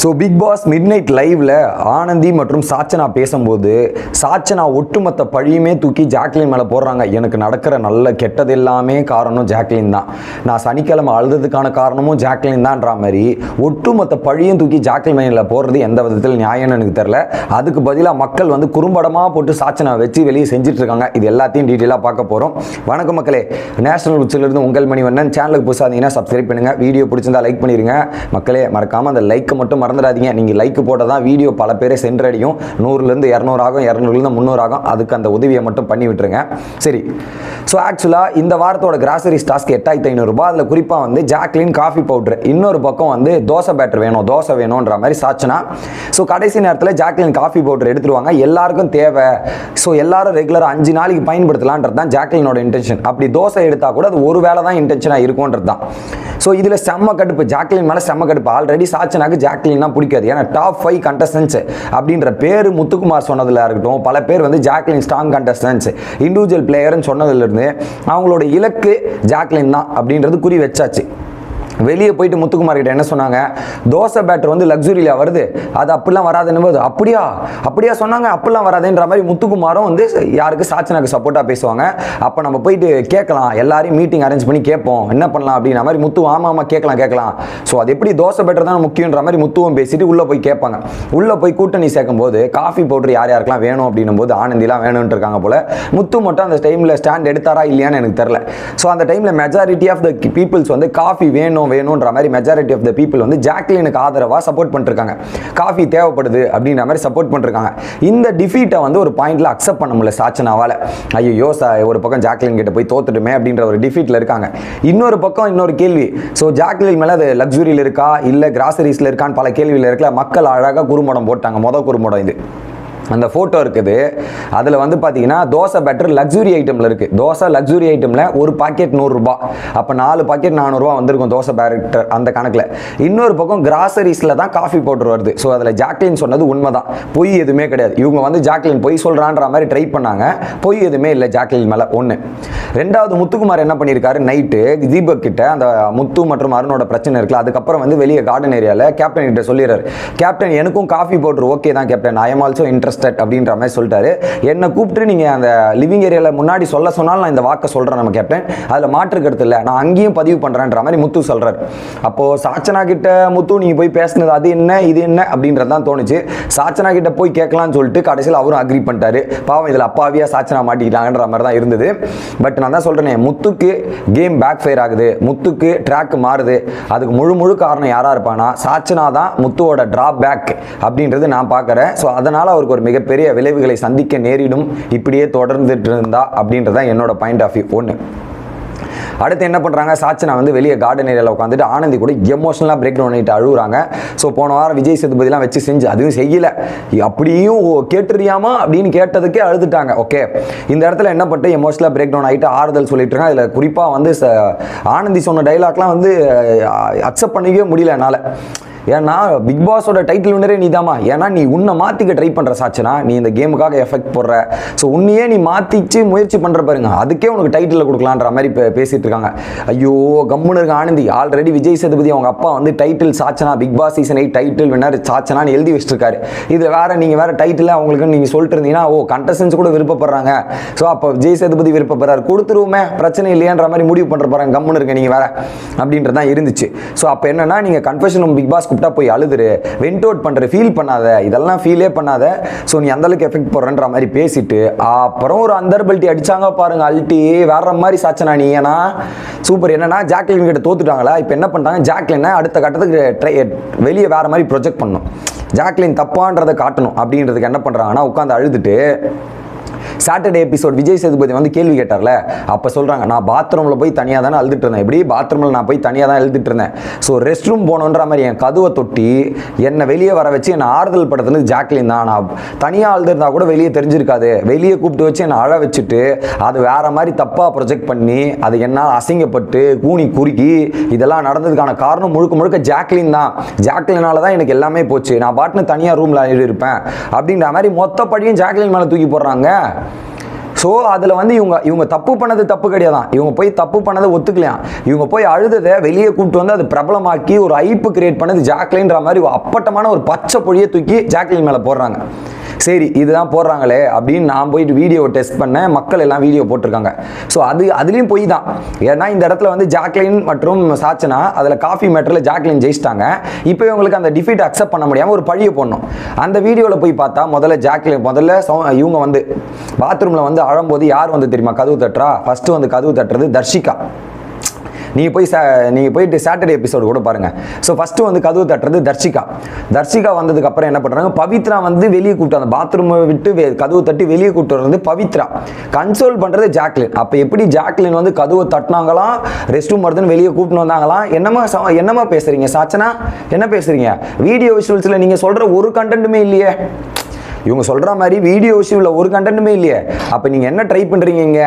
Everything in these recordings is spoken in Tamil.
So Bigg Boss midnight லைவ்ல ஆனந்தி மற்றும் சாச்சனா பேசும்போது சாச்சனா ஒட்டுமொத்த பழியுமே தூக்கி ஜாக்லின் மேலே போடுறாங்க. எனக்கு நடக்கிற நல்ல கெட்டது எல்லாமே காரணம் ஜாக்லின் தான். நான் சனிக்கிழமை அழுததுக்கான காரணமும் ஜாக்லின் தான்ன்ற மாதிரி ஒட்டுமொத்த பழியும் தூக்கி ஜாக்லின் மேல போடுறது எந்த விதத்தில் நியாயம்னு எனக்கு தெரில அதுக்கு பதிலாக மக்கள் வந்து குறும்படமாக போட்டு சாச்சனா வச்சு வெளியே செஞ்சுட்டு இருக்காங்க இது எல்லாத்தையும் டீட்டெயிலாக பார்க்க போகிறோம் வணக்கம் மக்களே. நேஷனல் உச்சிலிருந்து உங்கள் மணி வண்ணன் சேனலுக்கு புதுசாதீங்கன்னா சப்ஸ்கிரைப் பண்ணுங்க. வீடியோ பிடிச்சிருந்தா லைக் பண்ணிடுங்க மக்களே மறக்காமல் அந்த லைக்கை மட்டும் மறந்துடாதீங்க. நீங்கள் லைக் போட்டால் தான் வீடியோ பல பேரை சென்றடையும். நூறுலேருந்து இரநூறு ஆகும் இரநூறுலேருந்து முந்நூறு ஆகும். அதுக்கு அந்த உதவியை மட்டும் பண்ணி விட்டுருங்க. சரி. ஸோ ஆக்சுவலாக இந்த வாரத்தோட கிராசரிஸ் டாஸ்க் எட்டாயிரத்தி ஐநூறுரூபா அதில் குறிப்பாக வந்து ஜாக்லின் காஃபி பவுட்ரு இன்னொரு பக்கம் வந்து தோசை பேட்டர் வேணும் தோசை வேணுன்ற மாதிரி சாச்சுனா. ஸோ கடைசி நேரத்தில் ஜாக்லின் காஃபி பவுடர் எடுத்துருவாங்க. எல்லாருக்கும் தேவை. ஸோ எல்லாரும் ரெகுலராக அஞ்சு நாளைக்கு பயன்படுத்தலான்றது தான் ஜாக்லினோட இன்டென்ஷன் அப்படி தோசை எடுத்தால் கூட அது ஒரு வேளை தான் இன்டென்ஷனாக இருக்கும்ன்றது தான் ஸோ இதில் செம்ம கடுப்பு. ஜாக்லின் மேலே செம்ம கடுப்பு. ஆல்ரெடி சாச்சனாக்கு ஜாக்லின்னா பிடிக்காது. ஏன்னா டாப் ஃபைவ் கண்டஸ்டன்ஸ் அப்படின்ற பேர் முத்துக்குமார் சொன்னதில் இருக்கட்டும் பல பேர் வந்து ஜாக்லின் ஸ்ட்ராங் கண்டஸ்டன்ஸ் இண்டிவிஜுவல் பிளேயர்னு சொன்னதுலேருந்து அவங்களோட இலக்கு ஜாக்லின் தான் அப்படின்றது குறி வச்சாச்சு. வெளியே போயிட்டு முத்துக்குமார் கிட்ட என்ன சொன்னாங்க? தோசை பேட்டர் வந்து லக்ஸுரியில் வருது. அது அப்படிலாம் வராதுன்னு போது அப்படியா? அப்படியா சொன்னாங்க அப்படிலாம் வராதுன்ற மாதிரி முத்துக்குமாரும் வந்து யாருக்கு சாச்சனாக்கு சப்போர்ட்டாக பேசுவாங்க. அப்போ நம்ம போயிட்டு கேட்கலாம். எல்லாரையும் மீட்டிங் அரேஞ்ச் பண்ணி கேட்போம். என்ன பண்ணலாம்? அப்படின்ற மாதிரி முத்து ஆமாம் ஆமாம் கேட்கலாம் கேட்கலாம். ஸோ அது எப்படி தோசை பேட்டர் தான் முக்கியன்ற மாதிரி முத்துவும் பேசிட்டு உள்ளே போய் கேட்பாங்க. உள்ளே போய் கூட்டணி சேர்க்கும் போது காஃபி பவுடர் யார் யாருக்கெல்லாம் வேணும் அப்படின்னும் போது ஆனந்திலாம் வேணும்னு இருக்காங்க போல. முத்து மட்டும் அந்த டைமில் ஸ்டாண்ட் எடுத்தாரா இல்லையான்னு எனக்கு தெரில ஸோ அந்த டைமில் மெஜாரிட்டி ஆஃப் த பீப்புள்ஸ் வந்து காஃபி வேணும். வேணுன்ற மாதிரி மெஜாரிட்டி ஆஃப் த பீப்புள் வந்து ஜாக்லினுக்கு ஆதரவாக சப்போர்ட் பண்ணிருக்காங்க. காஃபி தேவைப்படுது அப்படின்ற மாதிரி சப்போர்ட் பண்ணிருக்காங்க. இந்த டிஃபீட்டை வந்து ஒரு பாயிண்ட்ல அக்செப்ட் பண்ண முடியல சாச்சனாவால் ஐயோ சா ஒரு பக்கம் ஜாக்லின் கிட்ட போய் தோத்துட்டுமே அப்படின்ற ஒரு டிஃபீட்டில் இருக்காங்க. இன்னொரு பக்கம் இன்னொரு கேள்வி. ஸோ ஜாக்லின் மேலே அது லக்ஸுரியில் இருக்கா? இல்லை கிராசரிஸில் இருக்கான்னு பல கேள்வியில் இருக்கல மக்கள் அழகாக குறும்படம் போட்டாங்க. மொதல் குறும்படம் இது. அந்த ஃபோட்டோ இருக்குது. அதில் வந்து பார்த்தீங்கன்னா தோசை பெட்டர் லக்ஸுரி ஐட்டமில் இருக்குது தோசை லக்ஸுரி ஐட்டமில் ஒரு பாக்கெட் நூறுரூபா. அப்போ நாலு பாக்கெட் நானூறுரூவா வந்திருக்கும் தோசை பேரக்டர் அந்த கணக்கில். இன்னொரு பக்கம் கிராசரிஸில் தான் காஃபி பவுடர் வருது. ஸோ அதில் ஜாக்லின் சொன்னது உண்மை தான் பொய் எதுவுமே கிடையாது. இவங்க வந்து ஜாக்லின் பொய் சொல்கிறான்ற மாதிரி ட்ரை பண்ணாங்க. பொய் எதுவுமே இல்லை ஜாக்லின் மேலே. ஒன்று ரெண்டாவது முத்துக்குமார் என்ன பண்ணியிருக்காரு நைட்டு தீபக் கிட்ட அந்த முத்து மற்றும் அருணோட பிரச்சனை இருக்குல்ல அதுக்கப்புறம் வந்து வெளியே கார்டன் ஏரியாவில் கேப்டன் கிட்ட சொல்லிடுறாரு. கேப்டன் எனக்கும் காஃபி பவுடர் ஓகே தான் captain I am also interested அப்படின்ற மாதிரி சொல்லிட்டாரு. என்னை கூப்பிட்டு நீங்கள் அந்த லிவிங் ஏரியாவில் முன்னாடி சொல்ல சொன்னாலும் நான் இந்த வாக்கை சொல்கிறேன் நம்ம கேப்டன் அதில் மாற்று கருத்து இல்லை. நான் அங்கேயும் பதிவு பண்ணுறேன்ற மாதிரி முத்து சொல்கிறார் அப்போது சாச்சனா கிட்ட முத்து நீங்கள் போய் பேசுனது அது என்ன இது என்ன அப்படின்றது தான் தோணுச்சு. சாச்சனா கிட்ட போய் கேட்கலாம்னு சொல்லிட்டு கடைசியில் அவரும் அக்ரி பண்ணிட்டாரு. பாவம் இதில் அப்பாவியாக சாச்சனா மாட்டிக்கிட்டாங்கன்ற மாதிரி தான் இருந்தது. பட் நான் தான் சொல்கிறேனே முத்துக்கு கேம் பேக் ஃபயர் ஆகுது. முத்துக்கு ட்ராக் மாறுது. அதுக்கு முழு முழு காரணம் யாராக இருப்பானா சாச்சனா தான் முத்துவோட ட்ராப் பேக் அப்படின்றது நான் பார்க்குறேன். ஸோ அதனால் அவருக்கு ஒரு மிகப்பெரிய விளைவுகளை சந்திக்க நேரிடும் இப்படியே தொடர்ந்துட்டு இருந்தா அப்படின்றது தான் என்னோட பாயிண்ட் ஆஃப் வியூ ஒன்று அடுத்து என்ன பண்ணுறாங்க சாச்சனா வந்து வெளியே கார்டன் ஏரியாவில் உட்காந்துட்டு ஆனந்தி கூட எமோஷனலாக பிரேக் டவுன் ஆகிட்டு அழுகுறாங்க ஸோ போன வாரம் விஜய் சேதுபதிலாம் வச்சு செஞ்சு அதுவும் செய்யல. அப்படியும் ஓ, கேட்டுறியாமா? அப்படின்னு கேட்டதுக்கே அழுதுட்டாங்க. ஓகே இந்த இடத்துல என்ன பண்ணிட்டு எமோஷனலாக பிரேக் டவுன் ஆகிட்டு ஆறுதல் சொல்லிட்டு இருக்காங்க. அதில் குறிப்பாக வந்து ச- ஆனந்தி சொன்ன டைலாக்லாம் வந்து அக்செப்ட் பண்ணிக்கவே முடியல என்னால். ஏன்னா பிக் பாஸோட டைட்டில் வினரே நீ ஏன்னா நீ உன்னை மாற்றிக்க ட்ரை பண்ணுற சாச்சனா நீ இந்த கேமுக்காக எஃபெக்ட் போடுற. ஸோ உன்னையே நீ மாற்றிச்சு முயற்சி பண்ணுற பாருங்க. அதுக்கே உனக்கு டைட்டில் கொடுக்கலான்ற மாதிரி இப்போ பேசிட்டு இருக்காங்க. ஐயோ கம்முன்னு இருக்க ஆனந்தி. ஆல்ரெடி விஜய் சேதுபதி அவங்க அப்பா வந்து title Sachana Bigg Boss season eight title winner சாச்சனான்னு எழுதி வச்சிருக்காரு. இது வேற நீங்கள் வேற டைட்டில் அவங்களுக்கு நீங்கள் சொல்லிட்டு இருந்தீங்கன்னா ஓ கண்டஸ்டன்ஸ் கூட விருப்பப்படுறாங்க. ஸோ அப்போ விஜய் சேதுபதி விருப்பப்படுறாரு. கொடுத்துருவோமே பிரச்சனை இல்லையான்ற மாதிரி முடிவு பண்ணுற பாருங்க. கம்முன்னு இருக்க நீங்கள் வேற. அப்படின்றது தான் இருந்துச்சு. ஸோ அப்போ என்னன்னா நீங்கள் கன்ஃபெஷன் பிக் பாஸ் கூப்பிட்டா போய் அழுதுரு வெண்ட் அவுட் பண்ணுற ஃபீல் பண்ணாத இதெல்லாம் ஃபீலே பண்ணாத. ஸோ நீ அந்தளவுக்கு எஃபெக்ட் போடுறன்ற மாதிரி பேசிட்டு அப்புறம் ஒரு அந்தர்பல்ட்டி அடிச்சாங்க பாருங்க அல்ட்டி வேற மாதிரி சாச்சனா நீ. ஏன்னா சூப்பர் என்னன்னா ஜாக்லின் கிட்ட தோத்துட்டாங்களா? இப்போ என்ன பண்ணுறாங்க ஜாக்லினை அடுத்த கட்டத்துக்கு ட்ரை வெளியே வேற மாதிரி ப்ரொஜெக்ட் பண்ணணும். ஜாக்லின் தப்பான்றதை காட்டணும் அப்படின்றதுக்கு என்ன பண்ணுறாங்கன்னா உட்காந்து அழுதுட்டு சாட்டர்டே எபிசோட் விஜய் சேதுபதி வந்து கேள்வி கேட்டார்ல அப்போ சொல்கிறாங்க நான் பாத்ரூமில் போய் தனியாக தானே அழுதுட்டு இருந்தேன். எப்படி? பாத்ரூமில் நான் போய் தனியாக தான் எழுதிட்டு இருந்தேன். ஸோ ரெஸ்ட் ரூம் போகணுன்ற மாதிரி என் கதுவை தொட்டி என்னை வெளியே வர வச்சு என்னை ஆறுதல் படுத்துனது ஜாக்லின் தான். நான் தனியாக அழுதுருந்தா கூட வெளியே தெரிஞ்சிருக்காது. வெளியே கூப்பிட்டு வச்சு என்னை அழ வச்சுட்டு அது வேற மாதிரி தப்பாக ப்ரொஜெக்ட் பண்ணி அது என்னால் அசிங்கப்பட்டு கூனி குறுக்கி இதெல்லாம் நடந்ததுக்கான காரணம் முழுக்க முழுக்க ஜாக்லின் தான். ஜாக்லினால தான் எனக்கு எல்லாமே போச்சு. நான் பாட்டுன்னு தனியாக ரூமில் இருப்பேன். அப்படின்ற மாதிரி மொத்த படியும் ஜாக்லின் மேலே தூக்கி போடுறாங்க. ஸோ அதில் வந்து இவங்க இவங்க தப்பு பண்ணது தப்பு கிடையாதான். இவங்க போய் தப்பு பண்ணதை ஒத்துக்கலையாம் இவங்க போய் அழுததை வெளியே கூப்பிட்டு வந்து அது பிரபலமாக்கி ஒரு ஐப்பு கிரியேட் பண்ணது ஜாக்லின்ற மாதிரி ஒரு அப்பட்டமான ஒரு பச்சை பொழியை தூக்கி ஜாக்லின் மேலே போடுறாங்க. சரி இதுதான் போடுறாங்களே அப்படின்னு நான் போயிட்டு வீடியோ டெஸ்ட் பண்ணேன். மக்கள் எல்லாம் வீடியோ போட்டிருக்காங்க. ஸோ அது அதுலேயும் போய் தான். ஏன்னா இந்த இடத்துல வந்து ஜாக்லின் மற்றும் சாச்சனா அதில் காஃபி மேட்டரில் ஜாக்லின் ஜெயிச்சிட்டாங்க. இப்போ இவங்களுக்கு அந்த டிஃபீட் அக்செப்ட் பண்ண முடியாமல் ஒரு பழியை போடணும். அந்த வீடியோவில் போய் பார்த்தா முதல்ல ஜாக்லின் முதல்ல இவங்க வந்து பாத்ரூமில் வந்து அழும்போது யார் வந்து தெரியுமா? கதவு தட்டுறா? ஃபஸ்ட்டு வந்து கதவு தட்டுறது தர்ஷிகா. நீங்கள் போய் சா நீங்கள் போயிட்டு சாட்டர்டே எபிசோடு கூட பாருங்கள் ஸோ ஃபஸ்ட்டு வந்து கதவு தட்டுறது தர்ஷிகா. தர்ஷிகா வந்ததுக்கப்புறம் என்ன பண்ணுறாங்க பவித்ரா வந்து வெளியே கூப்பிட்டு அந்த பாத்ரூமை விட்டு கதவு தட்டி வெளியே கூப்பிட்டு வர்றது பவித்ரா. கன்சோல் பண்ணுறது ஜாக்லின். அப்போ எப்படி ஜாக்லின் வந்து கதவை தட்டினாங்களாம் ரெஸ்ட் ரூம் வருதுன்னு வெளியே கூப்பிட்டு வந்தாங்களாம் என்னமா ச- என்னமா பேசுகிறீங்க சாச்சனா என்ன பேசுகிறீங்க வீடியோ விஷுவல்ஸில் நீங்கள் சொல்கிற ஒரு கண்டென்ட்டுமே இல்லையே. இவங்க சொல்கிற மாதிரி வீடியோ இஷ்யூவில் ஒரு கண்டென்ட்டுமே இல்லையே. அப்போ நீங்கள் என்ன ட்ரை பண்ணுறீங்க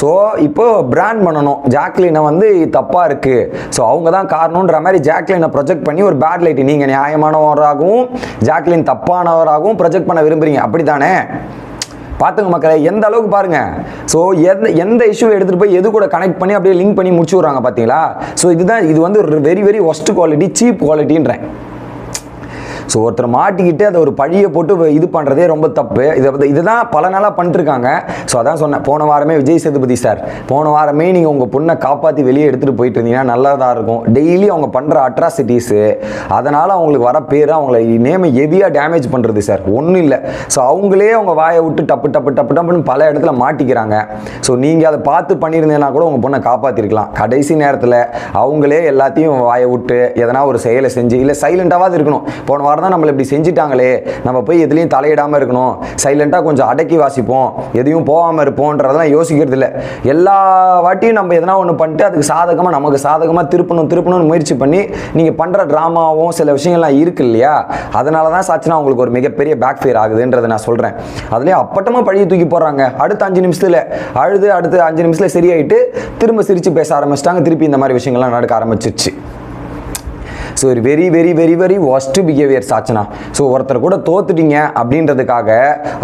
ஸோ இப்போ பிராண்ட் பண்ணணும். ஜாக்லினை வந்து தப்பாக இருக்குது ஸோ அவங்க தான் காரணன்ற மாதிரி ஜாக்லினை ப்ரொஜெக்ட் பண்ணி ஒரு பேட் லைட் நீங்கள் நியாயமானவராகவும் ஜாக்லின் தப்பானவராகவும் ப்ரொஜெக்ட் பண்ண விரும்புகிறீங்க அப்படி தானே பார்த்துங்க மக்களை எந்த அளவுக்கு பாருங்க. ஸோ எந்த எந்த இஷ்யூ எடுத்துகிட்டு போய் எது கூட கனெக்ட் பண்ணி அப்படியே லிங்க் பண்ணி முடிச்சு விட்றாங்க பார்த்தீங்களா? ஸோ இதுதான் இது வந்து very very worst quality cheap குவாலிட்டின்றேன் so ஒருத்தர் மாட்டிக்கிட்டு அதை ஒரு பழியை போட்டு இது பண்ணுறதே ரொம்ப தப்பு. இதை இதுதான் பல நாளாக பண்ணிட்டுருக்காங்க ஸோ அதான் சொன்னேன். போன வாரமே விஜய் சேதுபதி சார் போன வாரமே நீங்கள் உங்கள் பொண்ணை காப்பாற்றி வெளியே எடுத்துகிட்டு போயிட்டு இருந்தீங்கன்னா தான் இருக்கும். டெய்லி அவங்க பண்ணுற அட்ராசிட்டிஸு அதனால் அவங்களுக்கு வர பேர் அவங்கள நேமை ஹெவியாக டேமேஜ் பண்ணுறது சார். ஒன்றும் இல்லை. ஸோ அவங்களே அவங்க வாயை விட்டு டப்பு டப்பு டப்பு டப்புன்னு பல இடத்துல மாட்டிக்கிறாங்க. ஸோ நீங்கள் அதை பார்த்து பண்ணியிருந்தேன்னா கூட உங்கள் பொண்ணை காப்பாற்றிருக்கலாம் கடைசி நேரத்தில் அவங்களே எல்லாத்தையும் வாயை விட்டு எதனா ஒரு செயலை செஞ்சு இல்லை சைலண்டாவது இருக்கணும். போன வாரம் தான் நம்மளை இப்படி செஞ்சுட்டாங்களே. நம்ம போய் எதுலேயும் தலையிடாமல் இருக்கணும். சைலண்ட்டாக கொஞ்சம் அடக்கி வாசிப்போம். எதையும் போகாமல் இருப்போன்றதெல்லாம் யோசிக்கிறது இல்லை. எல்லா வாட்டியும் நம்ம எதனா ஒன்று பண்ணிட்டு அதுக்கு சாதகமாக நமக்கு சாதகமாக திருப்பணும் திருப்பணும்னு முயற்சி பண்ணி நீங்கள் பண்ணுற ட்ராமாவும் சில விஷயங்கள்லாம் இருக்கு இல்லையா? அதனால தான் சாச்சினா உங்களுக்கு ஒரு மிகப்பெரிய பேக் ஃபேர் ஆகுதுன்றதை நான் சொல்கிறேன் அதுலேயும் அப்பட்டமாக பழியை தூக்கி போடுறாங்க. அடுத்த அஞ்சு நிமிஷத்தில் அழுது அடுத்து அஞ்சு நிமிஷத்தில் சரியாயிட்டு திரும்ப சிரித்து பேச ஆரம்பிச்சிட்டாங்க. திருப்பி இந்த மாதிரி விஷயங்கள்லாம் நடக்க ஆரம்பிச்சிருச்சு. ஸோ ஒரு very very very very worst behaviours Sachana so ஒருத்தர் கூட தோத்துட்டீங்க அப்படின்றதுக்காக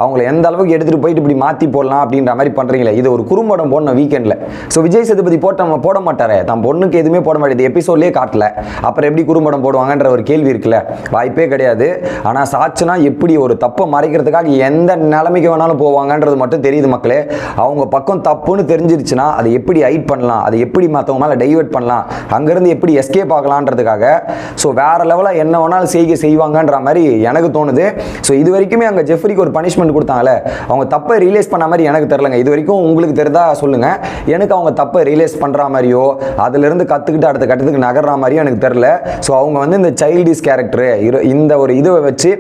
அவங்கள எந்த அளவுக்கு எடுத்துகிட்டு போயிட்டு இப்படி மாற்றி போடலாம் அப்படின்ற மாதிரி பண்ணுறீங்களே இது ஒரு குறும்படம் போடணும் வீக்கெண்டில் ஸோ விஜய் சேதுபதி போட்ட போட மாட்டாரே. தன் பொண்ணுக்கு எதுவுமே போட மாட்டேது எபிசோட்லேயே காட்டல. அப்புறம் எப்படி குறும்படம் போடுவாங்கன்ற ஒரு கேள்வி இருக்குல்ல வாய்ப்பே கிடையாது. ஆனால் சாட்சினா எப்படி ஒரு தப்பை மறைக்கிறதுக்காக எந்த நிலைமைக்கு வேணாலும் போவாங்கன்றது மட்டும் தெரியுது மக்களே. அவங்க பக்கம் தப்புன்னு தெரிஞ்சிருச்சுன்னா அதை எப்படி ஹைட் பண்ணலாம்? அதை எப்படி மற்றவங்க மேலே டைவர்ட் பண்ணலாம்? அங்கேருந்து எப்படி எஸ்கேப் ஆகலான்றதுக்காக ஸோ வேற லெவலில் என்ன வேணாலும் செய்க செய்வாங்கன்ற மாதிரி எனக்கு தோணுது. ஸோ இது வரைக்குமே அங்கே ஜெஃப்ரிக்கு ஒரு பனிஷ்மெண்ட் கொடுத்தாங்கல்ல அவங்க தப்பை ரியலைஸ் பண்ண மாதிரி எனக்கு தெரிலங்க இது வரைக்கும் உங்களுக்கு தெரிதா சொல்லுங்க. எனக்கு அவங்க தப்பை ரியலைஸ் பண்ணுற மாதிரியோ அதுலேருந்து கற்றுக்கிட்டு அடுத்த கட்டத்துக்கு நகர்ற மாதிரியோ எனக்கு தெரில ஸோ அவங்க வந்து இந்த சைல்டிஷ் கேரக்டரு இந்த ஒரு இதை வச்சு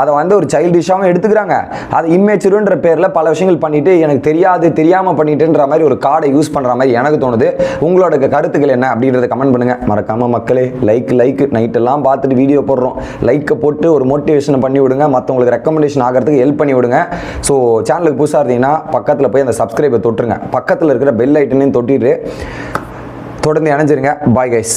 அதை வந்து ஒரு சைல்டிஷாகவும் எடுத்துக்கிறாங்க. அது இம்மேச்சுருன்ற பேரில் பல விஷயங்கள் பண்ணிட்டு எனக்கு தெரியாது தெரியாமல் பண்ணிட்டுன்ற மாதிரி ஒரு கார்டை யூஸ் பண்ணுற மாதிரி எனக்கு தோணுது. உங்களோட கருத்துக்கள் என்ன அப்படின்றத கமெண்ட் பண்ணுங்க. மறக்காம மக்களே லைக் லைக் நைட்டெல்லாம் பார்த்துட்டு வீடியோ போடுறோம். லைக்கை போட்டு ஒரு மோட்டிவேஷனை பண்ணி விடுங்க. மற்றவங்களுக்கு ரெக்கமெண்டேஷன் ஆகிறதுக்கு ஹெல்ப் பண்ணி விடுங்க. ஸோ சேனலுக்கு புதுசாக இருந்தீங்கன்னா பக்கத்தில் போய் அந்த சப்ஸ்கிரைபை தொட்டுருங்க. பக்கத்தில் இருக்கிற பெல் ஐட்டனையும் தொட்டிட்டு தொடர்ந்து இணைஞ்சிருங்க. Bye guys